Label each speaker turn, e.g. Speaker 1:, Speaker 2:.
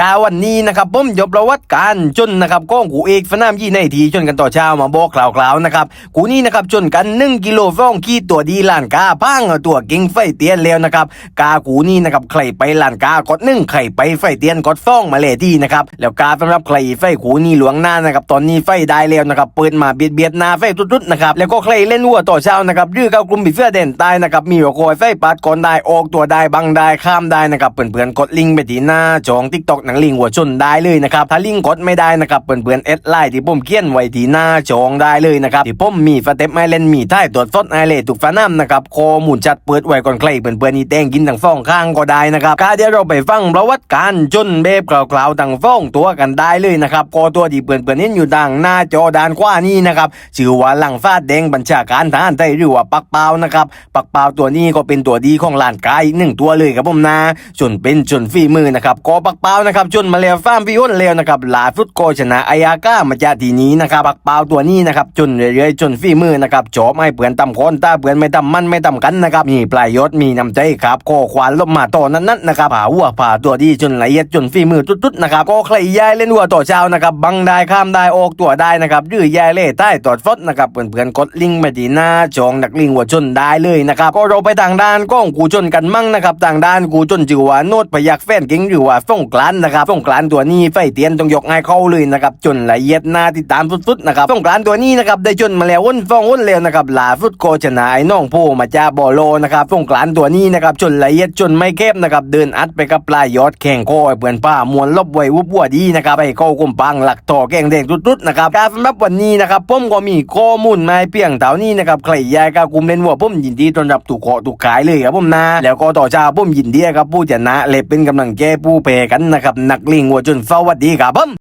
Speaker 1: กาวันนี้นะครับผมยบประวัติการจนนะครับก้องกูเอกฟนามยี่ในทีจนกันต่อเช้ามาบอกกล่าวๆนะครับกูนี่นะครับจนกันหนึ่งกิโลฟองขี้ตัวดีลานกาพังตัวเก่งไฟเตียนแล้วนะครับกากูนี่นะครับใครไปลานกากดหนึ่งใครไปไฟเตียนกดฟองมาเลยที่นะครับแล้วกาสำหรับใครไฟกูนี่หลวงหน้านะครับตอนนี้ไฟได้แล้วนะครับเปิดมาเบียดเบียดนาไฟตุดๆนะครับแล้วก็ใครเล่นวัวต่อเช้านะครับดื้อเข้ากลุ่มบิเสื้อเด่นตายนะครับมีหัวคอยไฟปัดก่อนได้ออกตัวได้บังได้ข้ามได้นะครับเพื่อนๆกดลิงก์ไปที่หน้าจองทิกตอกหนังลิงหัวชนได้เลยนะครับถ้าลิงกดไม่ได้นะครับเพื่อนๆเอดไลน์ที่ผมเขียนไว้ที่หน้าจองได้เลยนะครับที่ผมมีฟาเต็ปไอเลนมีท้ายตรวจสดไอเลถูกฟ้าน้ำนะครับข้อมูลชัดเปิดไว้ก่อนใครเพื่อนๆนี่แตงกินทั้งฟ้องข้างก็ได้นะครับกาเดี๋ยวเราไปฟังประวัติการจนเบบกล่าวๆทั้งฟ้องตัวกันได้เลยนะครับก็ตัวที่เพื่อนๆเห็นอยู่ดังหน้าจอด้านขวานี่นะครับชื่อว่าหลังฟาดแดงบัญชาการทหารไทยหรือว่าปักเปานะครับปักเปาตัวนี้ก็เป็นตัวดีของลานกายอีกหนึ่งตัวเลยครับผมนะจนเป็นจนฝีมือนะครับก็ปักเปานะครับจนมาแล้วฟ้ามพิอ้นแล้วนะครับลาฟุตโกชนะอายาก้ามาจากทีนี้นะครับปักเปล่าตัวนี้นะครับจนเรื่อยๆจนฝีมือนะครับจอบให้เปลือนตำคนตาเปลือนไม่ตำมันไม่ตำกันนะครับมีปลายยศมีน้ำใจครับก็ควานลบมาต่อนั้นๆนะครับผ่าวัวผ่าตัวดีจนละเอียดจนฝีมือตุ๊ดๆนะครับก็ใครย้ายเล่นวัวต่อเช้านะครับบังได้ข้ามได้ออกตัวได้นะครับดื้อย้ายเล่ใต้ตอดฟดนะครับเพื่อนๆกดลิงก์มาที่หน้าจองนักลิงวัวชนได้เลยนะครับก็เราไปทางด้านก้องกูชนกันมั่งนะครับทางด้านกูชนจือว่าโนดพยักแฟนเก่งหรือว่าฟ่องกลานนะครับฟงกลานตัวนี้ไฟเตียนต้องยกให้เขาเลยนะครับจนละเอียดหน้าติดตามสุดๆนะครับฟงกลานตัวนี้นะครับได้จนมาแล้วอ้นฟองอ้นแล้วนะครับลาฟุตโกชนะไอ้น้องโพมาจาบอโลนะครับฟงกลานตัวนี้นะครับจนละเอียดจนไม่แคบนะครับเดินอัดไปกับปลายยอดแข่งโคอยเปื่อนป้ามวนลบไว้วุบวัวดีนะครับไอ้เข้ากลมปังหลักต่อแกงแดงตุดๆนะครับการสำหรับวันนี้นะครับผมก็มีข้อมูลมาเพียงเท่านี้นะครับใครยากกับกลุ่มเล่นวัวผมยินดีต้อนรับถูกขอถูกขายเลยครับผมนะแล้วก็ต่อจากผมยินดีครับผู้ชนะและเป็นกำลังแก้ผู้แพ้กันนะครัับนักลิงวัวจนสวัสดีครับผม